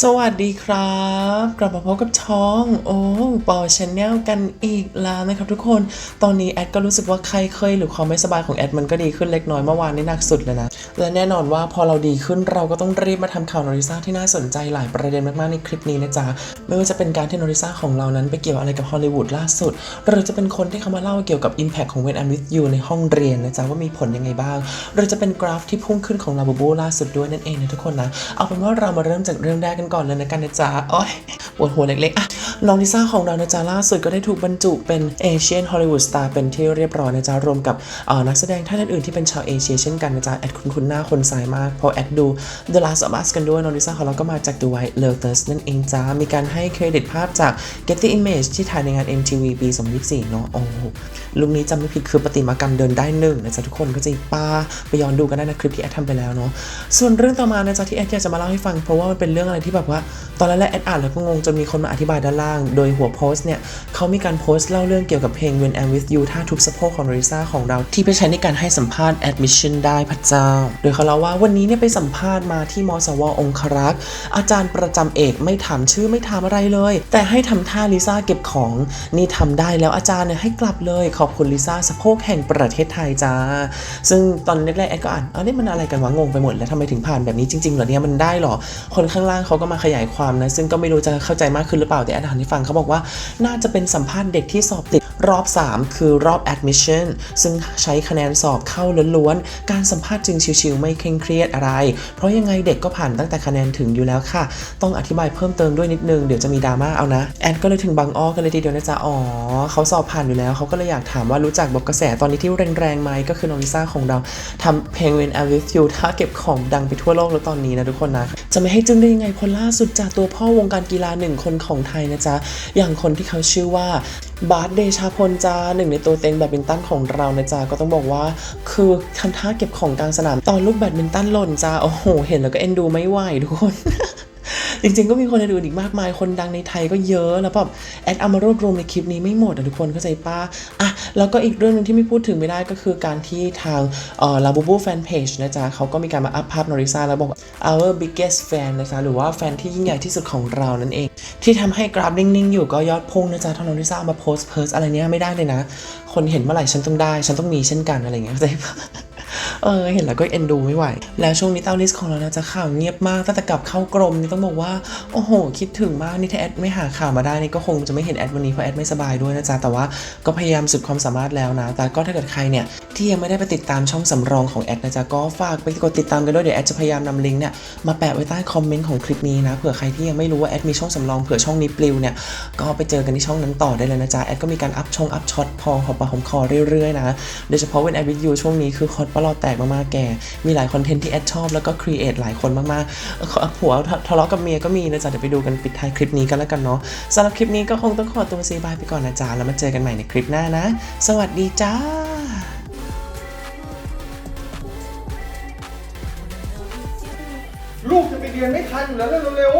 สวัสดีครับ กลับมาพบกับช่องโอ้ปอชแนลกันอีกแล้วนะครับทุกคนตอนนี้แอดก็รู้สึกว่าใครเคยหรือความไม่สบายของแอดมันก็ดีขึ้นเล็กน้อยเมื่อวานนี้หนักสุดเลยนะ และแน่นอนว่าพอเราดีขึ้นเราก็ต้องรีบมาทำข่าวนอริซ่าที่น่าสนใจหลายประเด็นมากๆในคลิปนี้นะจ๊ะไม่ว่าจะเป็นการที่นอริซ่าของเรานั้นไปเกี่ยวอะไรกับฮอลลีวูดล่าสุด หรือจะเป็นคนที่เขามาเล่าเกี่ยวกับ Impact ของ When I'm with you ในห้องเรียนนะจ๊ะว่ามีผลยังไงบ้างหรือจะเป็นกราฟที่พุ่งขึ้นของลาบูบูล่าสุดด้วยนั่นเองนะทุกคนนะเอาเป็นว่าเรามาเริ่มจากเรื่องแรกกันก่อนเลยนะกันนะจ๊ะโอ้ยปวดหัวเล็กๆอะน้องลิซ่าของเรานะจ๊ะล่าสุดก็ได้ถูกบรรจุเป็นเอเชียนฮอลลีวูดสตาร์เป็นที่เรียบร้อยนะจ๊ะรวมกับนักแสดงท่านอื่นๆที่เป็นชาวเอเชียเช่นกันนะจ๊ะแอดคุ้นๆหน้าคนสายมากเพราะแอดดู The Last of Us กันด้วยน้องลิซ่าของเราก็มาจาก The White Lotus นั่นเองจ้ามีการให้เครดิตภาพจาก Getty Image ที่ถ่ายในงาน MTV ปี 2024 เนาะโอ้ลุคนี้จำไม่ผิดคือประติมากรรมเดินได้หนึ่งนะจ๊ะทุกคนก็จะป้าไปย้อนดูกันได้นะคลิปที่แอดทำไปแล้วเนาะส่วนเรื่องต่อมานะจ๊ะที่แอดอยากจะมาเล่าให้ฟังเพราะว่ามันเป็นเรื่องอะไรที่แบบว่าตอนแรกแอดอ่านแล้วก็งงจนมีคนมาอธิบายด้านล่าง โดยหัวโพสต์เนี่ยเขามีการโพสต์เล่าเรื่องเกี่ยวกับเพลง When I'm with you ท่าทุบสะโพกของริซ่าของเรา ที่ไปใช้ในการให้สัมภาษณ์ admission ได้พระเจ้า โดยเขาเล่าว่าวันนี้เนี่ยไปสัมภาษณ์มาที่มสวองครักษ์อาจารย์ประจำเอกไม่ถามชื่อไม่ถามอะไรเลย แต่ให้ทำท่าลิซ่าเก็บของนี่ทำได้แล้วอาจารย์เนี่ยให้กลับเลยขอบคุณลิซ่าสะโพกแห่งประเทศไทยจ้าซึ่งตอนแรกๆแอดก็อ่านเอ้านี่มันอะไรกันวะงงไปหมดแล้วทำไมถึงผ่านแบบนี้จริงๆเหรอเนี่ยมันได้เหรอคนข้างล่างเขาก็มาขยายความนะ ซึ่งก็ไม่รู้จะเข้าใจมากขึ้นหรือเปล่า แต่แอดอ่านให้ฟังเขาบอกว่า น่าจะเป็นสัมภาษณ์เด็กที่สอบติดรอบ 3 คือรอบ admission ซึ่งใช้คะแนนสอบเข้าล้วนๆ การสัมภาษณ์จึงชิวๆไม่เคร่งเครียดอะไร เพราะยังไงเด็กก็ผ่านตั้งแต่คะแนนถึงอยู่แล้วค่ะ ต้องอธิบายเพิ่มเติมด้วยนิดนึง เดี๋ยวจะมีดราม่าเอานะ แอดก็เลยถึงบางอ้อกันเลยทีเดียวนะจ๊ะ อ๋อ เขาสอบผ่านอยู่แล้วเขาก็เลยอยากถามว่ารู้จักบอกกระแสตอนนี้ที่แรงๆไหมก็คือน้องลิซ่าของเราทำเพลง When I'm with you ถ้าเก็บของดังไปทั่วโลกแล้วตอนนี้นะทุกคนนะจะไม่ให้จึ้งได้ยังไงพล่าสุดจากตัวพ่อวงการกีฬาหนึ่งคนของไทยนะจ๊ะ อย่างคนที่เขาชื่อว่าบาสเดชาพลจ้าหนึ่งในตัวเต็งแบดมินตันของเรานะจ๊ะก็ต้องบอกว่า คือทำท่าเก็บของกลางสนามตอนลูกแบดมินตันหล่นจ้าโอ้โห เห็นแล้วก็เอ็นดูไม่ไหวทุกคน จริงๆก็มีคนอื่นอีกมากมาย คนดังในไทยก็เยอะแล้วแบบแอดเอามารวบรวมในคลิปนี้ไม่หมดอะทุกคนเข้าใจป้าอะแล้วก็อีกเรื่องหนึงที่ไม่พูดถึงไม่ได้ก็คือการที่ทางเอ่อลาบูบูแฟนเพจนะจ๊ะเขาก็มีการมาอัพภาพนอริซาแล้วบอก our biggest fan นะจ๊ะหรือว่าแฟนที่ยิ่งใหญ่ที่สุดของเรานั่นเอง ที่ทำให้กราฟนิ่งๆอยู่ก็ยอดพุ่งนะจ๊ะถ้านอริซาเอามาโพสเพิร์สอะไรเนี้ยไม่ได้เลยนะ คนเห็นเมื่อไหร่ฉันต้องได้ ฉันต้องมีเช่นกันอะไรเงี้ยเข้าใจปะ เออเห็นแล้วก็เอ็นดูไม่ไหว แล้วช่วงนี้เต้าลิสของเรานะจะข่าวเงียบมากตั้งแต่กลับเข้ากรมนี่ต้องบอกว่าโอ้โห คิดถึงมากนี่ถ้าแอดไม่หาข่าวมาได้นี่ก็คงจะไม่เห็นแอดวันนี้เพราะแอดไม่สบายด้วยนะจ๊ะแต่ว่าก็พยายามสุดความสามารถแล้วนะ แต่ก็ถ้าเกิดใครเนี่ยที่ยังไม่ได้ไปติดตามช่องสำรองของแอดนะจ๊ะก็ฝากไปกดติดตามกันด้วยเดี๋ยวแอดจะพยายามนำลิงก์เนี่ยมาแปะไว้ใต้คอมเมนต์ของคลิปนี้นะเผื่อใครที่ยังไม่รู้ว่าแอดมีช่องสำรองเผื่อช่องนี้ปลิวเนี่ยก็ไปเจอกันที่ช่องนั้นต่อได้เลยนะจ๊ะแอดก็มีการอัพช่องอัพช็อตพอหอมปากหอมคอเรื่อยๆนะโดยเฉพาะเวนแอดวิดยูช่วงนี้คือคอตปลอดแตกมากๆแก มีหลายคอนเทนต์ที่แอดชอบแล้วก็ครีเอทหลายคนมากๆผัวทะเลาะกับเมียก็มีนะจ๊ะเดี๋ยวไปดูกันปิดท้ายคลิปนี้กันแล้วกันเนาะสำหรับคลิปนี้ก็คงต้องขอตัวซีบายไปก่อนนะจ๊ะแล้วมาเจอกันใหม่ในคลิปหน้านะ สวัสดีจ้าลูกจะไปเรียนไม่ทันอยู่แล้วเร็ว